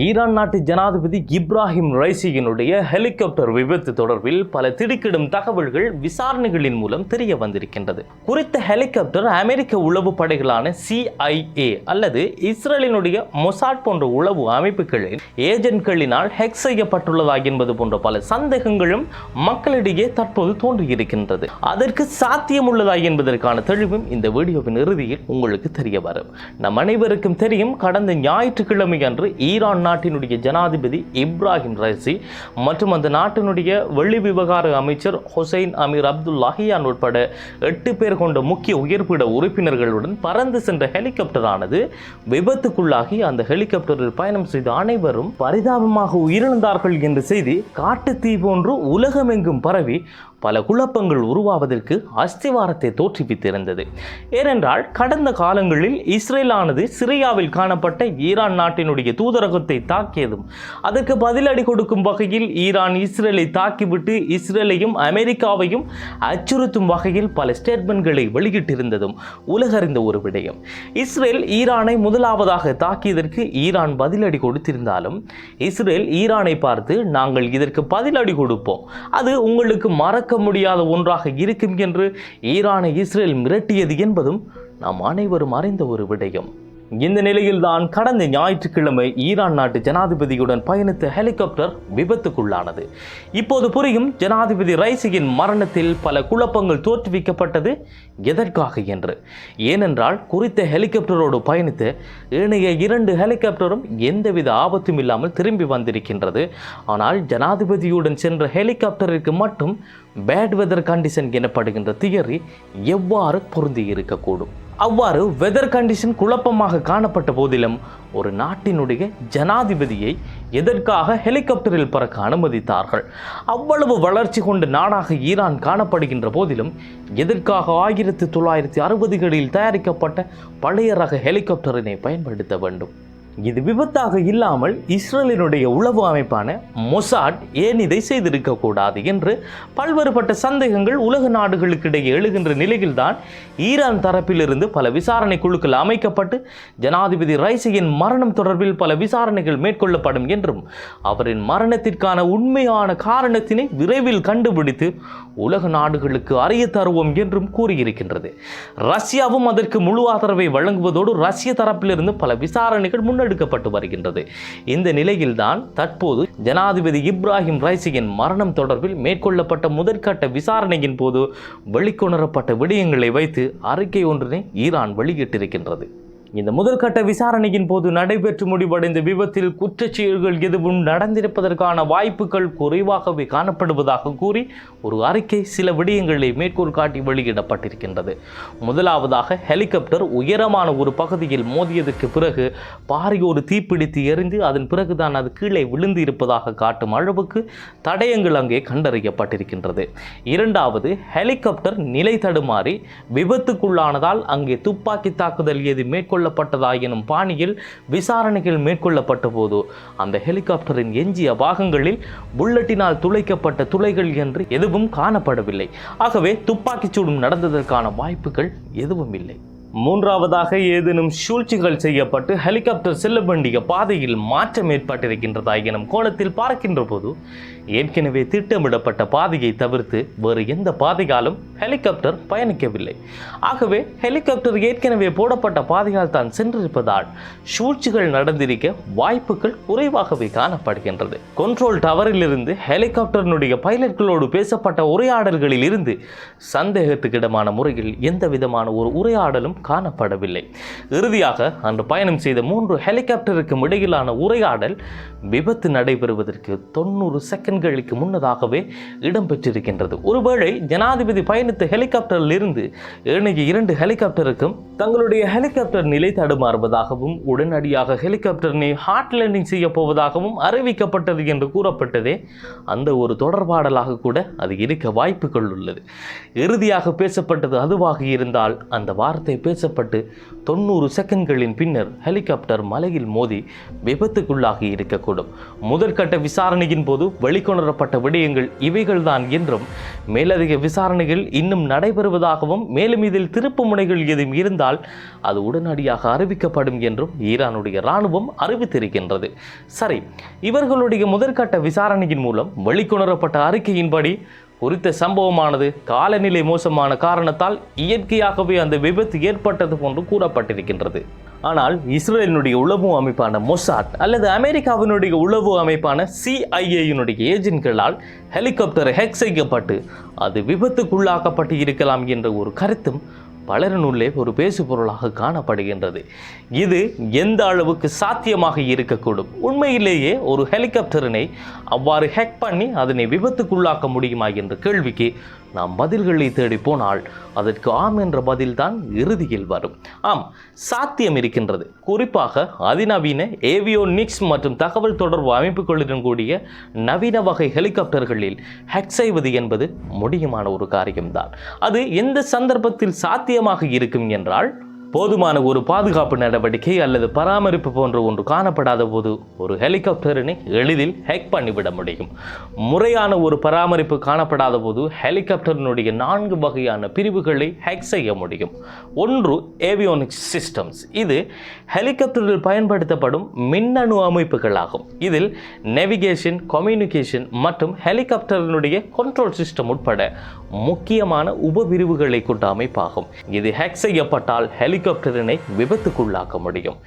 Iran நாட்டு ஜனாதிபதி Ibrahim ரைசியினுடைய helicopter விபத்து தொடர்பில் பல திடுக்கிடும் தகவல்கள் விசாரணைகளின் மூலம் தெரிய வந்திருக்கின்றது. குறித்த ஹெலிகாப்டர் அமெரிக்க உளவு படைகளான சிஐஏ அல்லது இஸ்ரேலினுடைய மொசாட் போன்ற உளவு அமைப்புகளின் ஏஜென்ட்களினால் ஹெக் செய்யப்பட்டுள்ளதா என்பது போன்ற பல சந்தேகங்களும் மக்களிடையே தற்போது தோன்றியிருக்கின்றது. அதற்கு சாத்தியம் உள்ளதா என்பதற்கான தெளிவும் இந்த வீடியோவின் இறுதியில் உங்களுக்கு தெரிய வரும். நம் அனைவருக்கும் தெரியும் கடந்த ஞாயிற்றுக்கிழமை அன்று ஈரான் அந்நாட்டினுடைய ஜனாதிபதி இப்ராஹிம் ரைசி மற்றும் அந்த நாட்டினுடைய வெளி விவகார அமைச்சர் ஹுசைன் அமீர் அப்துல்லாஹியான் உட்பட எட்டு பேர் கொண்ட முக்கிய உயர்பிட உறுப்பினர்களுடன் பறந்து சென்ற ஹெலிகாப்டரானது விபத்துக்குள்ளாகி அந்த ஹெலிகாப்டரில் பயணம் செய்த அனைவரும் பரிதாபமாக உயிரிழந்தார்கள் என்ற செய்தி காட்டுத்தீ போன்று உலகமெங்கும் பரவி பல குழப்பங்கள் உருவாவதற்கு அஸ்திவாரத்தை தோற்றுவித்திருந்தது. ஏனென்றால் கடந்த காலங்களில் இஸ்ரேலானது சிரியாவில் காணப்பட்ட ஈரான் நாட்டினுடைய தூதரகத்தை தாக்கியதும் அதற்கு பதிலடி கொடுக்கும் வகையில் ஈரான் இஸ்ரேலை தாக்கிவிட்டு இஸ்ரேலையும் அமெரிக்காவையும் அச்சுறுத்தும் வகையில் பல ஸ்டேட்மெண்ட்களை வெளியிட்டிருந்ததும் உலகறிந்த ஒரு விடயம். இஸ்ரேல் ஈரானை முதலாவதாக தாக்கியதற்கு ஈரான் பதிலடி கொடுத்திருந்தாலும் இஸ்ரேல் ஈரானை பார்த்து நாங்கள் இதற்கு பதிலடி கொடுப்போம். அது உங்களுக்கு மறக்க முடியாத ஒன்றாக இருக்கும் என்று ஈரானை இஸ்ரேல் மிரட்டியது என்பதும் நாம் அனைவரும் அறிந்த ஒரு விடயம். இந்த நிலையில்தான் கடந்த ஞாயிற்றுக்கிழமை ஈரான் நாட்டு ஜனாதிபதியுடன் பயணித்த ஹெலிகாப்டர் விபத்துக்குள்ளானது. இப்போது புரியும் ஜனாதிபதி ரைசியின் மரணத்தில் பல குழப்பங்கள் தோற்றுவிக்கப்பட்டது எதற்காக என்று. ஏனென்றால் குறித்த ஹெலிகாப்டரோடு பயணித்த ஏனைய இரண்டு ஹெலிகாப்டரும் எந்தவித ஆபத்தும் இல்லாமல் திரும்பி வந்திருக்கின்றது. ஆனால் ஜனாதிபதியுடன் சென்ற ஹெலிகாப்டருக்கு மட்டும் பேட் வெதர் கண்டிஷன் எனப்படுகின்ற தியரி எவ்வாறு பொருந்தி இருக்கக்கூடும் அவ்வாறு வெதர் கண்டிஷன் குழப்பமாக காணப்பட்ட போதிலும் ஒரு நாட்டினுடைய ஜனாதிபதியை எதற்காக ஹெலிகாப்டரில் பறக்க அனுமதித்தார்கள்? அவ்வளவு வளர்ச்சி கொண்ட நாடாக ஈரான் காணப்படுகின்ற போதிலும் எதற்காக ஆயிரத்தி தொள்ளாயிரத்தி அறுபதுகளில் தயாரிக்கப்பட்ட பழைய ரக ஹெலிகாப்டரினை பயன்படுத்த வேண்டும்? இது விபத்தாக இல்லாமல் இஸ்ரேலினுடைய உளவு அமைப்பான மொசாட் ஏன் இதை செய்திருக்கக்கூடாது என்று பல்வேறுபட்ட சந்தேகங்கள் உலக நாடுகளுக்கிடையே எழுகின்ற நிலையில்தான் ஈரான் தரப்பிலிருந்து பல விசாரணை குழுக்கள் அமைக்கப்பட்டு ஜனாதிபதி ரைசியின் மரணம் தொடர்பில் பல விசாரணைகள் மேற்கொள்ளப்படும் என்றும் அவரின் மரணத்திற்கான உண்மையான காரணத்தினை விரைவில் கண்டுபிடித்து உலக நாடுகளுக்கு அறிய தருவோம் என்றும் கூறியிருக்கின்றது. ரஷ்யாவும் அதற்கு முழு ஆதரவை வழங்குவதோடு ரஷ்ய தரப்பிலிருந்து பல விசாரணைகள் முன்னெடுக்கப்பட்டு வருகின்றது. இந்த நிலையில்தான் தற்போது ஜனாதிபதி இப்ராஹிம் ரைசியின் மரணம் தொடர்பில் மேற்கொள்ளப்பட்ட முதற்கட்ட விசாரணையின் போது வெளிக்கொணரப்பட்ட விடயங்களை வைத்து அறிக்கை ஒன்றினை ஈரான் வெளியிட்டிருக்கின்றது. இந்த முதற்கட்ட விசாரணையின் போது நடைபெற்று முடிவடைந்த விபத்தில் குற்றச்செயல்கள் எதுவும் நடந்திருப்பதற்கான வாய்ப்புகள் குறைவாகவே காணப்படுவதாக கூறி ஒரு அறிக்கை சில விடயங்களை மேற்கோள் காட்டி வெளியிடப்பட்டிருக்கின்றது. முதலாவதாக ஹெலிகாப்டர் உயரமான ஒரு பகுதியில் மோதியதற்கு பிறகு பாரிய ஒரு தீப்பிடித்து எரிந்து அதன் பிறகுதான் அது கீழே விழுந்து இருப்பதாக காட்டும் அளவுக்கு தடயங்கள் அங்கே கண்டறியப்பட்டிருக்கின்றது. இரண்டாவது ஹெலிகாப்டர் நிலை தடுமாறி விபத்துக்குள்ளானதால் அங்கே துப்பாக்கி தாக்குதல் எது மேற்கொள்ள கொள்ளப்பட்டதாயினும் பாணியில் விசாரணைகள் மேற்கொள்ளப்பட்ட போது அந்த ஹெலிகாப்டரின் எஞ்சிய பாகங்களில் புல்லட்டினால் துளைக்கப்பட்ட துளைகள் என்று எதுவும் காணப்படவில்லை. ஆகவே துப்பாக்கிச்சூடும் நடந்ததற்கான வாய்ப்புகள் எதுவும் இல்லை. மூன்றாவதாக ஏதேனும் சூழ்ச்சிகள் செய்யப்பட்டு ஹெலிகாப்டர் செல்ல வேண்டிய பாதையில் மாற்றம் ஏற்பட்டிருக்கின்றதா எனும் கோணத்தில் பார்க்கின்ற போது ஏற்கனவே திட்டமிடப்பட்ட பாதையை தவிர்த்து வேறு எந்த பாதையாலும் ஹெலிகாப்டர் பயணிக்கவில்லை. ஆகவே ஹெலிகாப்டர் ஏற்கனவே போடப்பட்ட பாதையால் தான் சென்றிருப்பதால் சூழ்ச்சிகள் நடந்திருக்க வாய்ப்புகள் குறைவாகவே காணப்படுகின்றது. கண்ட்ரோல் டவரிலிருந்து ஹெலிகாப்டரினுடைய பைலட்களோடு பேசப்பட்ட உரையாடல்களில் இருந்து சந்தேகத்துக்கிடமான முறையில் எந்த விதமான ஒரு உரையாடலும் காணப்படவில்லை. இறுதியாக அன்று பயணம் செய்த மூன்று ஹெலிகாப்டருக்கும் இடையிலான உரையாடல் விபத்து நடைபெறுவதற்கு தொண்ணூறு செகண்ட்களுக்கு முன்னதாகவே இடம்பெற்றிருக்கின்றது. ஒருவேளை ஜனாதிபதி பயணித்த ஹெலிகாப்டரில் இருந்து ஏனைய இரண்டு ஹெலிகாப்டருக்கும் தங்களுடைய ஹெலிகாப்டர் நிலை தடுமாறுவதாகவும் உடனடியாக ஹெலிகாப்டரினை ஹார்ட் லேண்டிங் செய்ய போவதாகவும் அறிவிக்கப்பட்டது என்று கூறப்பட்டதே அந்த ஒரு தொடர்பாடலாக கூட அது இருக்க வாய்ப்புகள் உள்ளது. இறுதியாக பேசப்பட்டது அதுவாக இருந்தால் அந்த வார்த்தை பேசப்பட்டு தொண்ணூறு செகண்ட்களின் பின்னர் ஹெலிகாப்டர் மலையில் மோதி விபத்துக்குள்ளாகி இருக்கக்கூடும். முதற்கட்ட விசாரணையின் போது வெளிக்கொணரப்பட்ட விடயங்கள் இவைகள்தான் என்றும் மேலதிக விசாரணைகள் இன்னும் நடைபெறுவதாகவும் மேலும் இதில் திருப்பு முனைகள் எதுவும் இருந்தால் அது உடனடியாக அறிவிக்கப்படும் என்றும் ஈரானுடைய இராணுவம் அறிவித்திருக்கின்றது. சரி இவர்களுடைய முதற்கட்ட விசாரணையின் மூலம் வெளிக்கொணரப்பட்ட அறிக்கையின்படி குறித்த சம்பவமானது காலநிலை மோசமான காரணத்தால் இயற்கையாகவே அந்த விபத்து ஏற்பட்டது போன்று கூறப்பட்டிருக்கின்றது. ஆனால் இஸ்ரேலினுடைய உளவு அமைப்பான மொசாட் அல்லது அமெரிக்காவினுடைய உளவு அமைப்பான சிஐஏயினுடைய ஏஜென்ட்களால் ஹெலிகாப்டர் ஹேக் செய்யப்பட்டு அது விபத்துக்குள்ளாக்கப்பட்டு இருக்கலாம் என்ற ஒரு கருத்தும் பலரினுள்ளே ஒரு பேசு பொருளாக காணப்படுகின்றது. இது எந்த அளவுக்கு சாத்தியமாக இருக்கக்கூடும்? உண்மையிலேயே ஒரு ஹெலிகாப்டரினை அவ்வாறு ஹேக் பண்ணி அதனை விபத்துக்குள்ளாக்க முடியுமா என்ற கேள்விக்கு நாம் பதில்களை தேடி போனால் அதற்கு ஆம் என்ற பதில்தான் இறுதியில் வரும். ஆம் சாத்தியம் இருக்கின்றது. குறிப்பாக அதிநவீன ஏவியோனிக்ஸ் மற்றும் தகவல் தொடர்பு அமைப்புகளுடன் கூடிய நவீன வகை ஹெலிகாப்டர்களில் ஹேக் செய்வது என்பது முடியுமான ஒரு காரியம்தான். அது எந்த சந்தர்ப்பத்தில் சாத்தியமாக இருக்கும் என்றால் போதுமான ஒரு பாதுகாப்பு நடவடிக்கை அல்லது பராமரிப்பு போன்ற ஒன்று காணப்படாத போது ஒரு ஹெலிகாப்டரினை எளிதில் ஹேக் பண்ணிவிட முடியும். முறையான ஒரு பராமரிப்பு காணப்படாத போது ஹெலிகாப்டரினுடைய நான்கு வகையான பிரிவுகளை ஹேக் செய்ய முடியும். ஒன்று ஏவியோனிக்ஸ் சிஸ்டம்ஸ். இது ஹெலிகாப்டரில் பயன்படுத்தப்படும் மின்னணு அமைப்புகளாகும். இதில் நேவிகேஷன் கம்யூனிகேஷன் மற்றும் ஹெலிகாப்டரினுடைய கண்ட்ரோல் சிஸ்டம் உட்பட முக்கியமான உபபிரிவுகளை கொண்ட அமைப்பாகும். இது ஹேக் செய்யப்பட்டால் ஹெலிகாப்டரினை விபத்துக்குள்ளாக்க முடியும்.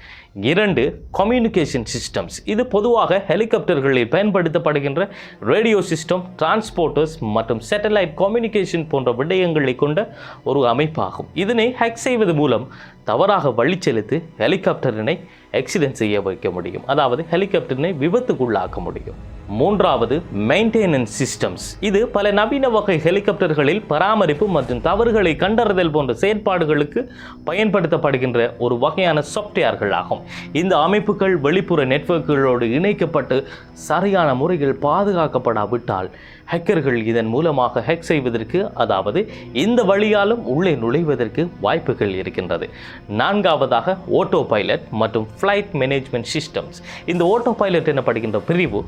இரண்டு கம்யூனிகேஷன் சிஸ்டம்ஸ் இது பொதுவாக ஹெலிகாப்டர்களில் பயன்படுத்தப்படுகின்ற ரேடியோ சிஸ்டம் டிரான்ஸ்போர்ட்டர்ஸ் மற்றும் சேட்டலைட் கம்யூனிகேஷன் போன்ற விடயங்களை கொண்ட ஒரு அமைப்பாகும். இதனை ஹேக் செய்வது மூலம் தவறாக வழி செலுத்தி ஹெலிகாப்டரினை ஆக்சிடென்ட் செய்ய வைக்க முடியும். அதாவது ஹெலிகாப்டரினை விபத்துக்குள்ளாக்க முடியும். மூன்றாவது மெயின்டெனன்ஸ் சிஸ்டம்ஸ் இது பல நவீன வகை ஹெலிகாப்டர்களில் பராமரிப்பு மற்றும் தவறுகளை கண்டறிதல் போன்ற செயற்பாடுகளுக்கு பயன்படுத்தப்படுகின்ற ஒரு வகையான சாஃப்ட்வேர்கள் ஆகும். இந்த அமைப்புகள் வெளிப்புற நெட்வொர்க்குகளோடு இணைக்கப்பட்டு சரியான முறையில் பாதுகாக்கப்படாவிட்டால் ஹேக்கர்கள் இதன் மூலமாக ஹேக் செய்வதற்கு அதாவது இந்த வழியாலும் உள்ளே நுழைவதற்கு வாய்ப்புகள் இருக்கின்றது. நான்காவதாக ஓட்டோ பைலட் மற்றும் ஃப்ளைட் மேனேஜ்மெண்ட் சிஸ்டம்ஸ் இந்த ஓட்டோ பைலட் எனப்படுகின்ற பிரிவு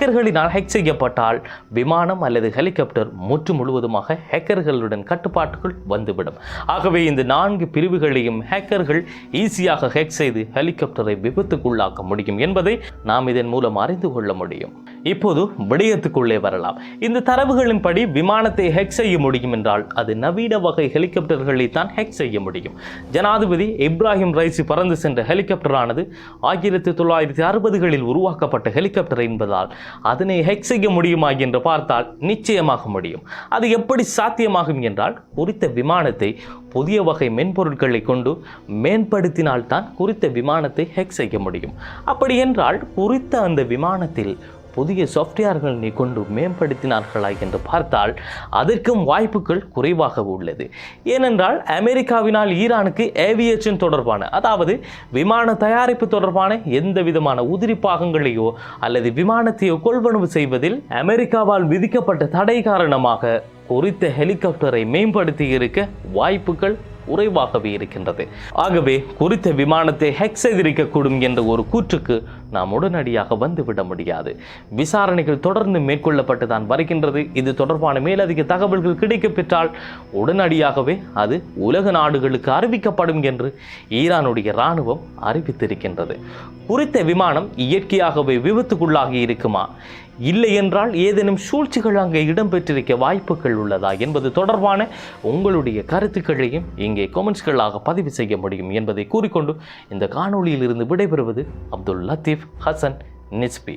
ஹேக்கர்களினால் ஹேக் செய்யப்பட்டால் விமானம் அல்லது ஹெலிகாப்டர் முற்று முழுவதுமாக ஹேக்கர்களுடன் கட்டுப்பாட்டுக்குள் வந்துவிடும். ஆகவே இந்த நான்கு பிரிவுகளையும் ஹேக்கர்கள் ஈஸியாக ஹேக் செய்து ஹெலிகாப்டரை விபத்துக்குள்ளாக்க முடியும் என்பதை நாம் இதன் மூலம் அறிந்து கொள்ள முடியும். இப்போது விடயத்துக்குள்ளே வரலாம். இந்த தரவுகளின்படி விமானத்தை ஹெக் செய்ய முடியும் என்றால் அது நவீன வகை ஹெலிகாப்டர்களை தான் ஹெக் செய்ய முடியும். ஜனாதிபதி இப்ராஹிம் ரைசி பறந்து சென்ற ஹெலிகாப்டரானது ஆயிரத்தி தொள்ளாயிரத்தி அறுபதுகளில் உருவாக்கப்பட்ட ஹெலிகாப்டர் என்பதால் அதனை ஹெக் செய்ய முடியுமா என்று பார்த்தால் நிச்சயமாக முடியும். அது எப்படி சாத்தியமாகும் என்றால் குறித்த விமானத்தை புதிய வகை மென்பொருட்களை கொண்டு மேம்படுத்தினால்தான் குறித்த விமானத்தை ஹெக் செய்ய முடியும். அப்படி என்றால் குறித்த அந்த விமானத்தில் புதிய சாஃப்ட்வேர்களை கொண்டு மேம்படுத்தினார்களா என்று பார்த்தால் அதற்கும் வாய்ப்புகள் குறைவாக உள்ளது. ஏனென்றால் அமெரிக்காவினால் ஈரானுக்கு ஏவியேஷன் தொடர்பான அதாவது விமான தயாரிப்பு தொடர்பான எந்த விதமான உதிரி பாகங்களையோ அல்லது விமானத்தையோ கொள்வனவு செய்வதில் அமெரிக்காவால் விதிக்கப்பட்ட தடை காரணமாக குறித்த ஹெலிகாப்டரை மேம்படுத்தி இருக்க வாய்ப்புகள் குறைவாகவே இருக்கின்றது. ஆகவே குறித்த விமானத்தை ஹெக் செய்திருக்கக்கூடும் என்ற ஒரு கூற்றுக்கு நாம் உடனடியாக வந்துவிட முடியாது. விசாரணைகள் தொடர்ந்து மேற்கொள்ளப்பட்டு தான் வருகின்றது. இது தொடர்பான மேலதிக தகவல்கள் கிடைக்கப்பெற்றால் உடனடியாகவே அது உலக நாடுகளுக்கு அறிவிக்கப்படும் என்று ஈரானுடைய இராணுவம் அறிவித்திருக்கின்றது. குறித்த விமானம் இயற்கையாகவே விபத்துக்குள்ளாகி இருக்குமா? இல்லை என்றால் ஏதேனும் சூழ்ச்சிகள் அங்கே இடம்பெற்றிருக்க வாய்ப்புகள் உள்ளதா என்பது தொடர்பான உங்களுடைய கருத்துக்களையும் இங்கே கொமெண்ட்ஸ்களாக பதிவு செய்ய முடியும் என்பதை கூறிக்கொண்டு இந்த காணொளியில் இருந்து விடைபெறுவது அப்துல் லத்தீப் ஹசன் நிஸ்பி